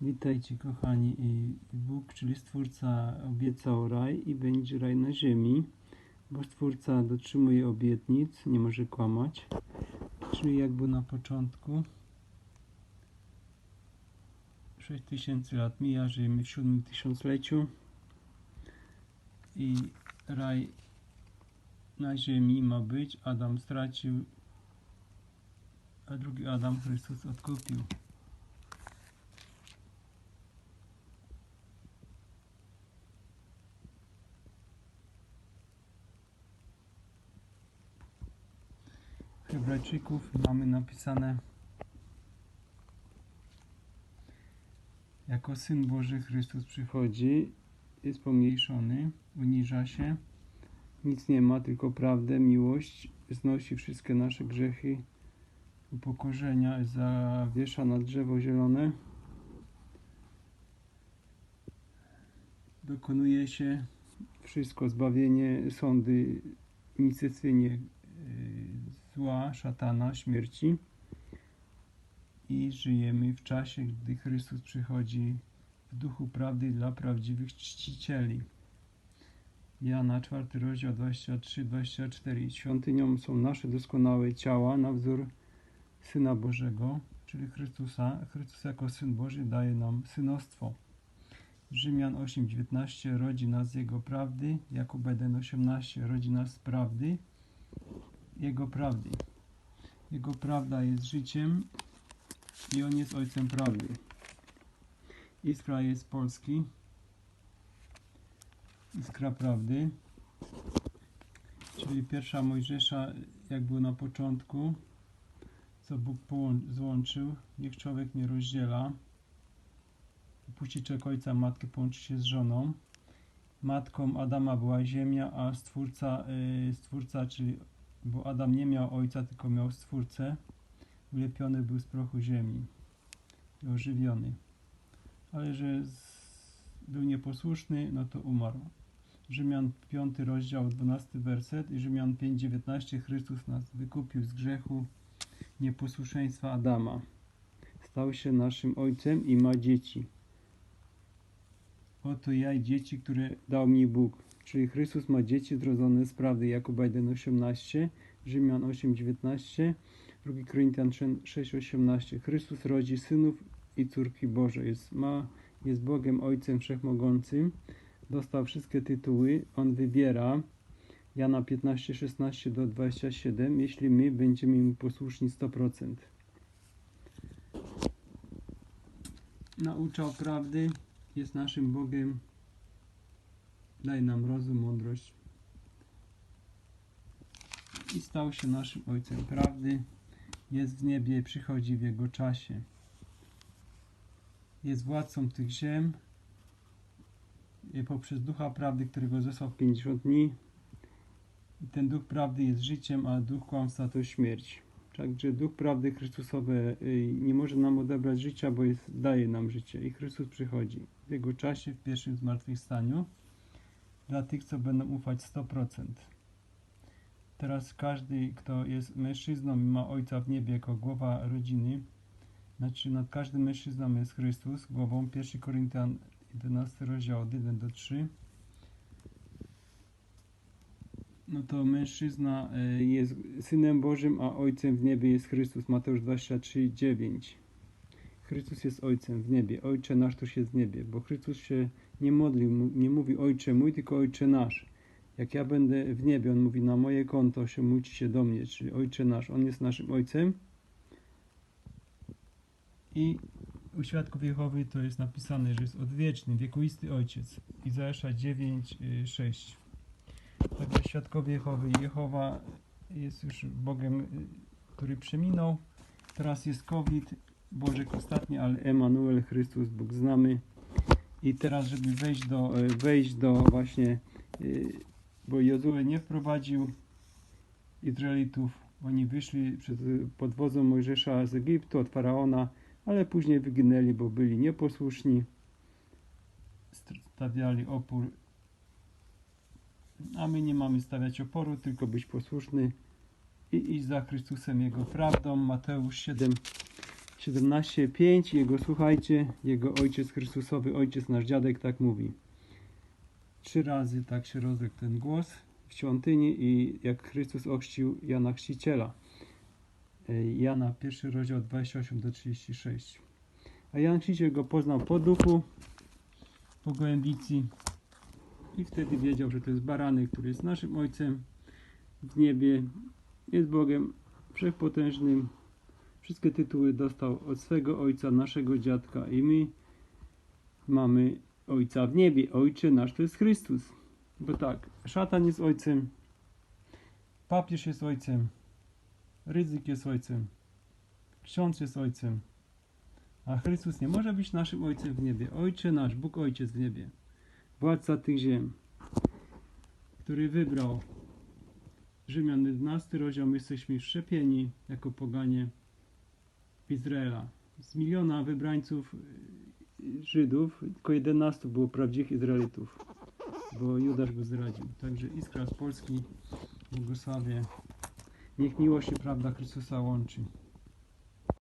Witajcie kochani. Bóg, czyli Stwórca, obiecał raj i będzie raj na ziemi, bo Stwórca dotrzymuje obietnic, nie może kłamać. Czyli jak było na początku. 6000 lat mija, żyjemy w siódmym tysiącleciu i raj na ziemi ma być. Adam stracił, a drugi Adam Chrystus odkupił. Hebrajczyków mamy napisane jako Syn Boży Chrystus przychodzi, jest pomniejszony, uniża się, nic nie ma, tylko prawdę, miłość, znosi wszystkie nasze grzechy, upokorzenia, zawiesza na drzewo zielone, dokonuje się wszystko, zbawienie, sądy, unicestwienie yy, zła, szatana, śmierci i żyjemy w czasie, gdy Chrystus przychodzi w duchu prawdy dla prawdziwych czcicieli. Jana 4 rozdział 23-24 Świątynią są nasze doskonałe ciała na wzór Syna Bożego, czyli Chrystusa. Chrystus jako Syn Boży daje nam synostwo. Rzymian 8:19 rodzi nas z Jego prawdy, Jakub 1:18 rodzi nas z prawdy, Jego prawdy. Jego prawda jest życiem i On jest Ojcem prawdy. Iskra jest Polski, Iskra Prawdy, czyli pierwsza Mojżesza, jak było na początku, co Bóg złączył, niech człowiek nie rozdziela. Puści czek ojca, matkę połączy się z żoną. Matką Adama była ziemia, a stwórca, yy, stwórca, czyli bo Adam nie miał ojca, tylko miał stwórcę. Ulepiony był z prochu ziemi i ożywiony. Ale że był nieposłuszny, no to umarł. Rzymian 5 rozdział 12 werset i Rzymian 5:19 Chrystus nas wykupił z grzechu nieposłuszeństwa Adama. Stał się naszym ojcem i ma dzieci. Oto ja i dzieci, które dał mi Bóg. Czyli Chrystus ma dzieci zrodzone z prawdy. Jakub 1:18, Rzymian 8:19, 2 Koryntian 6:18. Chrystus rodzi synów i córki Boże. Jest, ma, jest Bogiem Ojcem Wszechmogącym. Dostał wszystkie tytuły. On wybiera. Jana 15, 16 do 27, jeśli my będziemy mu posłuszni 100%. Nauczał prawdy, jest naszym Bogiem, daj nam rozum, mądrość i stał się naszym Ojcem prawdy, jest w niebie, przychodzi w Jego czasie. Jest władcą tych ziem i poprzez Ducha Prawdy, którego zesłał w 50 dni, i ten duch prawdy jest życiem, a duch kłamstwa to śmierć. Także duch prawdy Chrystusowy y, nie może nam odebrać życia, bo jest, daje nam życie. I Chrystus przychodzi w Jego czasie, w pierwszym zmartwychwstaniu, dla tych, co będą ufać 100%. Teraz każdy, kto jest mężczyzną i ma Ojca w niebie jako głowa rodziny, znaczy nad każdym mężczyzną jest Chrystus, głową 1 Koryntian 11 rozdział od 1 do 3 no to mężczyzna y, jest synem Bożym, a ojcem w niebie jest Chrystus. Mateusz 23, 9. Chrystus jest ojcem w niebie. Ojcze nasz też jest w niebie, bo Chrystus się nie modlił, nie mówi ojcze mój, tylko ojcze nasz. Jak ja będę w niebie, on mówi na moje konto się módlcie się do mnie, czyli ojcze nasz. On jest naszym ojcem. I u świadków Jehowy to jest napisane, że jest odwieczny, wiekuisty ojciec. Izajasza 9, y, 6. Także świadkowie Jehowy. Jehowa jest już Bogiem, y, który przeminął. Teraz jest COVID, Bożek ostatni, ale Emanuel, Chrystus, Bóg znamy. I teraz, żeby wejść do, y, wejść do właśnie, y, bo Jozue nie wprowadził Izraelitów. Oni wyszli przed, pod wodzą Mojżesza z Egiptu, od Faraona, ale później wyginęli, bo byli nieposłuszni. Stawiali opór a my nie mamy stawiać oporu, tylko być posłuszny i iść za Chrystusem Jego prawdą. Mateusz 7, 17.5 Jego słuchajcie, Jego Ojciec Chrystusowy, Ojciec nasz dziadek tak mówi. Trzy razy tak się rozległ ten głos w świątyni i jak Chrystus ochrzcił Jana Chrzciciela. E, Jana, pierwszy rozdział 28 do 36. A Jan Chrzciciel go poznał po duchu, po gołębicy i wtedy wiedział, że to jest baranek, który jest naszym Ojcem w niebie, jest Bogiem Wszechpotężnym. Wszystkie tytuły dostał od swego Ojca, naszego dziadka i my mamy Ojca w niebie. Ojcze nasz to jest Chrystus. Bo tak, szatan jest Ojcem, papież jest Ojcem, ryzyk jest Ojcem, ksiądz jest Ojcem, a Chrystus nie może być naszym Ojcem w niebie. Ojcze nasz, Bóg Ojciec w niebie, władca tych ziem, który wybrał Rzymian 11 rozdział, my jesteśmy wszczepieni jako poganie Izraela. Z miliona wybrańców y, Żydów, tylko 11 było prawdziwych Izraelitów, bo Judasz go zdradził. Także Iskra z Polski, błogosławię. Niech miłość i prawda Chrystusa łączy.